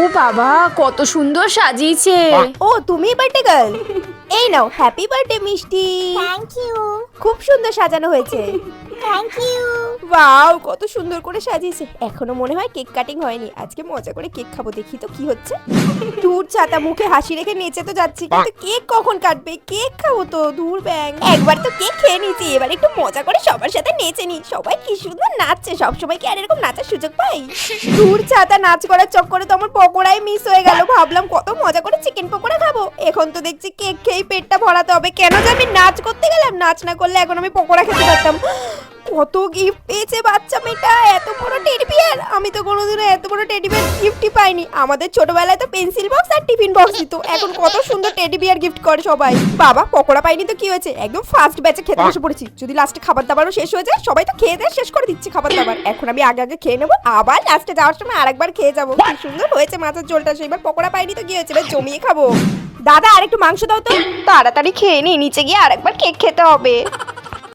ও বাবা কত সুন্দর সাজিয়েছে। ও তুমি বার্থডে গার্ল এই নাও হ্যাপি বার্থডে মিষ্টি। থ্যাংক ইউ খুব সুন্দর সাজানো হয়েছে। থ্যাংক ইউ ওয়াও কত সুন্দর করে সাজিয়েছে। এখনও মনে হয় কেক কাটিং হয়নি। আজকে মজা করে কেক খাব, দেখি তো কি হচ্ছে। দূর ছাতা মুখে হাসি রেখে নেচে তো যাচ্ছি, কিন্তু কেক কখন কাটবে? কেক খাব তো, দূর ব্যাং। একবার তো কেক খেয়ে নিয়েছি, এবার একটু মজা করে সবার সাথে নেচে নি সবাই কি সুন্দর নাচছে, সবসময় কি আর এরকম নাচার সুযোগ পাই? দূর ছাতা নাচ করার চক্করে তো আমার পকোড়াই মিস হয়ে গেল। ভাবলাম কত মজা করে চিকেন পকোড়া খাব। এখন তো দেখছি কেক খেয়েই পেটটা ভরাতে হবে। কেন যে আমি নাচ করতে গেলাম? নাচ না করলে এখন আমি পকোড়া খেতে পারতাম। কত গিফট পেয়েছে বাচ্চা মেয়েটা, এত বড় টেডি বিয়ার আমি তো কোনোদিনও এত বড় টেডি বিয়ার গিফটই পাইনি। আমাদের ছোটবেলায় তো পেন্সিল বক্স আর টিফিন বক্স দিত। এখন কত সুন্দর টেডি বিয়ার গিফট করে সবাই। বাবা, পকোড়া পাইনি তো কি হয়েছে? একদম ফার্স্ট ব্যাচে খেতে বসে পড়েছি। যদি লাস্টে খাবার দাবারও শেষ হয়ে যায়, সবাই তো খেয়ে দিয়ে শেষ করে দিচ্ছে খাবার দাবার। এখন আমি আগে আগে খেয়ে নেব, আবার লাস্টে যাওয়ার সময় আরেকবার খেয়ে যাব। কি সুন্দর হয়েছে মাছের ঝোলটা। সেইবার পকোড়া পাইনি তো কি হয়েছে? এবার জমিয়ে খাব। দাদা, আরেকটু মাংস দাও তো। তাড়াতাড়ি খেয়ে নি, নিচে গিয়ে আরেকবার কেক খেতে হবে।